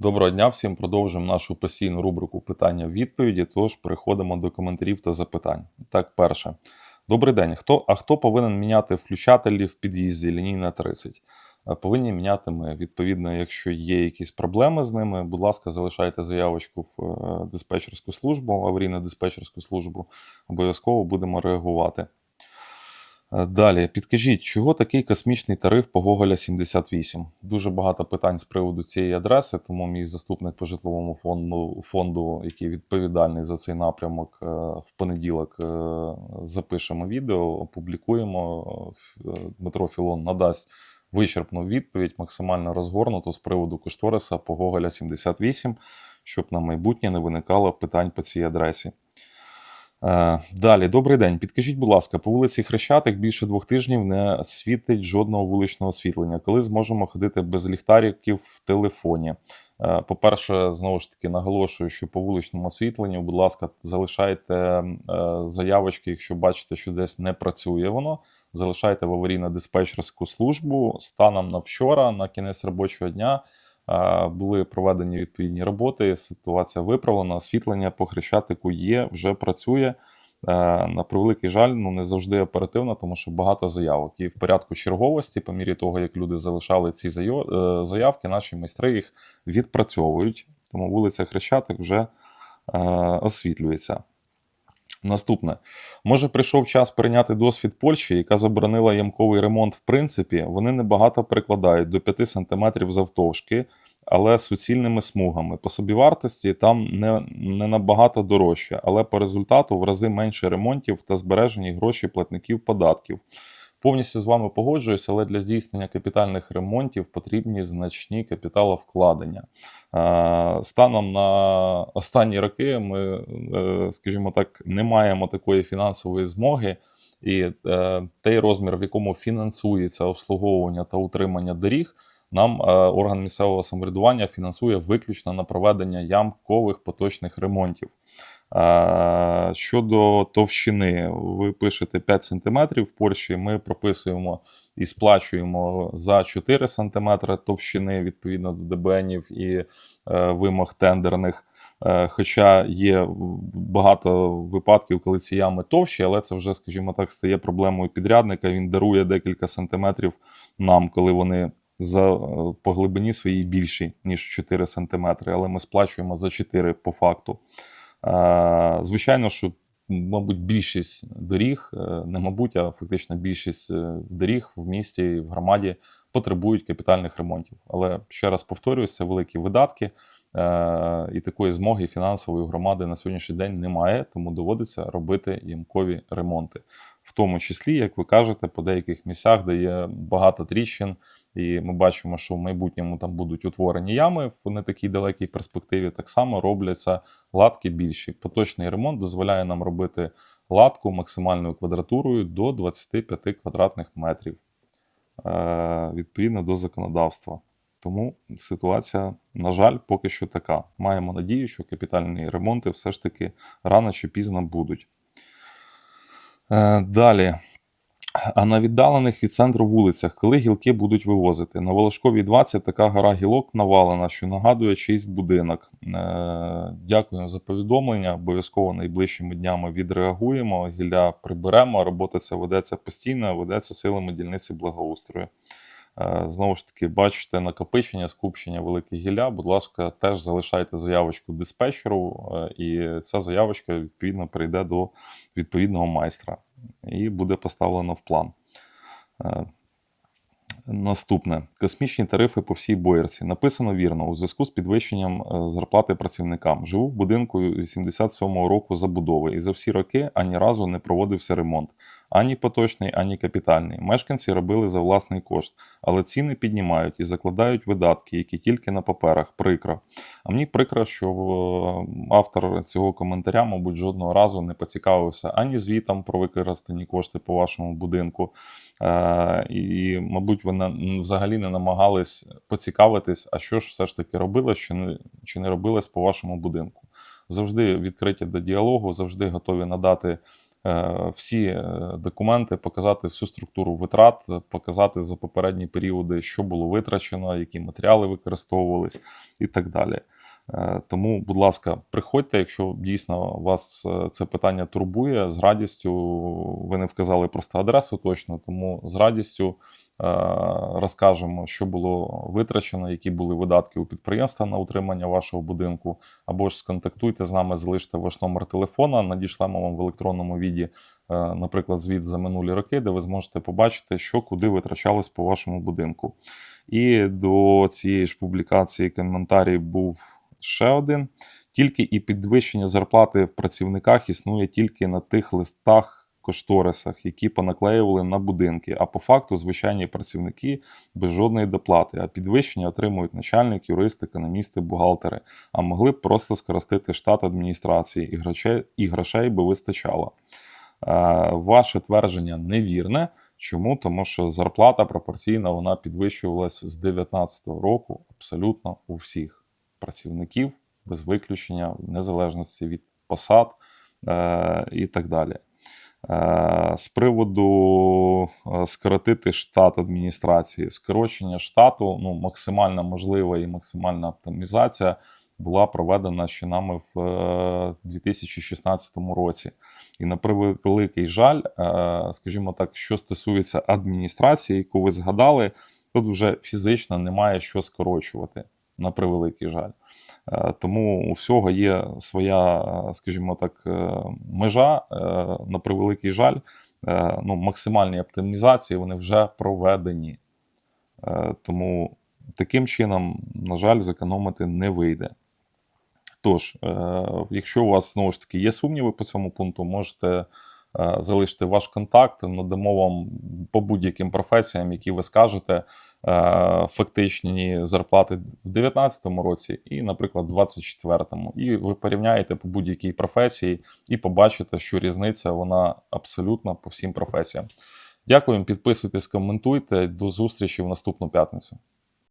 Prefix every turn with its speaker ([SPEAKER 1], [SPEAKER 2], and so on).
[SPEAKER 1] Доброго дня всім. Продовжуємо нашу постійну рубрику питання-відповіді. Тож переходимо до коментарів та запитань. Так, перше. Добрий день. Хто, а хто повинен міняти включателі в під'їзді лінійна 30? Е, Повинні міняти ми. Відповідно, якщо є якісь проблеми з ними, будь ласка, залишайте заявочку в е, диспетчерську службу, аварійну диспетчерську службу. Обов'язково будемо реагувати. Е, Далі, підкажіть, чого такий космічний тариф по Гоголя 78? Дуже багато питань з приводу цієї адреси, тому мій заступник по житловому фонду, фонду який відповідальний за цей напрямок, е, в понеділок е, запишемо відео, опублікуємо. Дмитро Філон надасть вичерпну відповідь, максимально розгорнуту з приводу кошториса по Гоголя 78, щоб на майбутнє не виникало питань по цій адресі. Е, Далі, добрий день. Підкажіть, будь ласка, по вулиці Хрещатик більше двох тижнів не світить жодного вуличного освітлення. Коли зможемо ходити без ліхтариків в телефоні? Е, По-перше, знову ж таки наголошую, що по вуличному освітленню, будь ласка, залишайте е, заявочки, якщо бачите, що десь не працює воно. Залишайте в аварійно-диспетчерську службу станом на вчора, на кінець робочого дня. Були проведені відповідні роботи. Ситуація виправлена. Освітлення по хрещатику є, вже працює. Е, На превеликий жаль, ну не завжди оперативно, тому що багато заявок. І в порядку черговості, по мірі того, як люди залишали ці е, заявки, наші майстри їх відпрацьовують. Тому вулиця Хрещатик вже е, освітлюється. Наступне. Може, прийшов час прийняти досвід Польщі, яка заборонила ямковий ремонт в принципі. Вони небагато прикладають до 5 см завтовшки, але суцільними смугами. По собівартості там не, не набагато дорожче, але по результату в рази менше ремонтів та збережені гроші платників податків. Повністю з вами погоджуюся, але для здійснення капітальних ремонтів потрібні значні капіталовкладення. Е, Станом на останні роки ми, е, скажімо так, не маємо такої фінансової змоги, і е, той розмір, в якому фінансується обслуговування та утримання доріг, нам орган місцевого самоврядування фінансує виключно на проведення ямкових поточних ремонтів. Щодо товщини, ви пишете 5 см в Польщі, ми прописуємо і сплачуємо за 4 см товщини відповідно до ДБНів і е, вимог тендерних. Е, Хоча є багато випадків, коли ці ями товщі, але це вже, скажімо так, стає проблемою підрядника. Він дарує декілька сантиметрів нам, коли вони за е, по глибині своїй більші, ніж 4 см, але ми сплачуємо за 4 по факту. Е, Звичайно, що, мабуть, більшість доріг, е, не мабуть, а фактично більшість е, доріг в місті і в громаді потребують капітальних ремонтів. Але ще раз повторюю, це великі видатки, і такої змоги фінансової громади на сьогоднішній день немає, тому доводиться робити ямкові ремонти. В тому числі, як ви кажете, по деяких місцях, де є багато тріщин, і ми бачимо, що в майбутньому там будуть утворені ями в не такій далекій перспективі. Так само робляться латки більші. Поточний ремонт дозволяє нам робити латку максимальною квадратурою до 25 квадратних метрів е, відповідно до законодавства. Тому ситуація, на жаль, поки що така. Маємо надію, що капітальні ремонти все ж таки рано чи пізно будуть. Е, Далі. А на віддалених від центру вулицях, коли гілки будуть вивозити? На Волошковій 20 така гора гілок навалена, що нагадує чийсь будинок. Е, Дякую за повідомлення. Обов'язково найближчими днями відреагуємо. Гілля приберемо. Робота ця ведеться постійно, ведеться силами дільниці благоустрою. Е, Знову ж таки, бачите накопичення, скупчення великих гілля. Будь ласка, теж залишайте заявочку диспетчеру, е, і ця заявочка відповідно прийде до відповідного майстра і буде поставлено в план. Е, Наступне космічні тарифи по всій боярці. Написано вірно у зв'язку з підвищенням зарплати працівникам. Живу в будинку 87-го року забудови, і за всі роки ані разу не проводився ремонт, ані поточний, ані капітальний. Мешканці робили за власний кошт, але ціни піднімають і закладають видатки, які тільки на паперах. Прикро. А мені прикро, що е, автор цього коментаря, мабуть, жодного разу не поцікавився ані звітом про використані кошти по вашому будинку. Е, І, мабуть, ви на- взагалі не намагались поцікавитись, а що ж все ж таки робилось, чи не, чи не робилось по вашому будинку. Завжди відкриті до діалогу, завжди готові надати всі е, документи, показати всю структуру витрат, е, показати за попередні періоди, що було витрачено, які матеріали використовувались і так далі. Е, Тому, будь ласка, приходьте, якщо дійсно вас е, це питання турбує, з радістю ви не вказали просто адресу точно, тому з радістю е, розкажемо, що було витрачено, які були видатки у підприємства на утримання вашого будинку, або ж сконтактуйте з нами, залиште ваш номер телефона, надішлемо вам в електронному віді, е, наприклад, звіт за минулі роки, де ви зможете побачити, що куди витрачалось по вашому будинку. І до цієї ж публікації коментарій був ще один. Тільки і підвищення зарплати в працівниках існує тільки на тих листах. Кошторисах, які понаклеювали на будинки, а по факту звичайні працівники без жодної доплати, а підвищення отримують начальник, юрист, економісти, бухгалтери, а могли б просто скоростити штат адміністрації і грошей, і грошей би вистачало. Е, Ваше твердження невірне. Чому? Тому що зарплата пропорційна вона підвищувалась з 2019 року абсолютно у всіх працівників, без виключення, в незалежності від посад е, і так далі. Е, З приводу е, скоротити штат адміністрації, скорочення штату, ну, максимально можлива і максимальна оптимізація була проведена ще нами в е, 2016 році. І на превеликий жаль, е, скажімо так, що стосується адміністрації, яку ви згадали, тут вже фізично немає що скорочувати. На превеликий жаль. Е, Тому у всього є своя, е, скажімо так, е, межа. На превеликий жаль, ну, максимальні оптимізації вони вже проведені. Тому таким чином, на жаль, зекономити не вийде. Тож, якщо у вас знову ж таки є сумніви по цьому пункту, можете залишити ваш контакт, надамо вам по будь-яким професіям, які ви скажете, фактичні зарплати в 2019 році і, наприклад, в 2024. І ви порівняєте по будь-якій професії і побачите, що різниця вона абсолютно по всім професіям. Дякую, підписуйтесь, коментуйте. До зустрічі в наступну п'ятницю.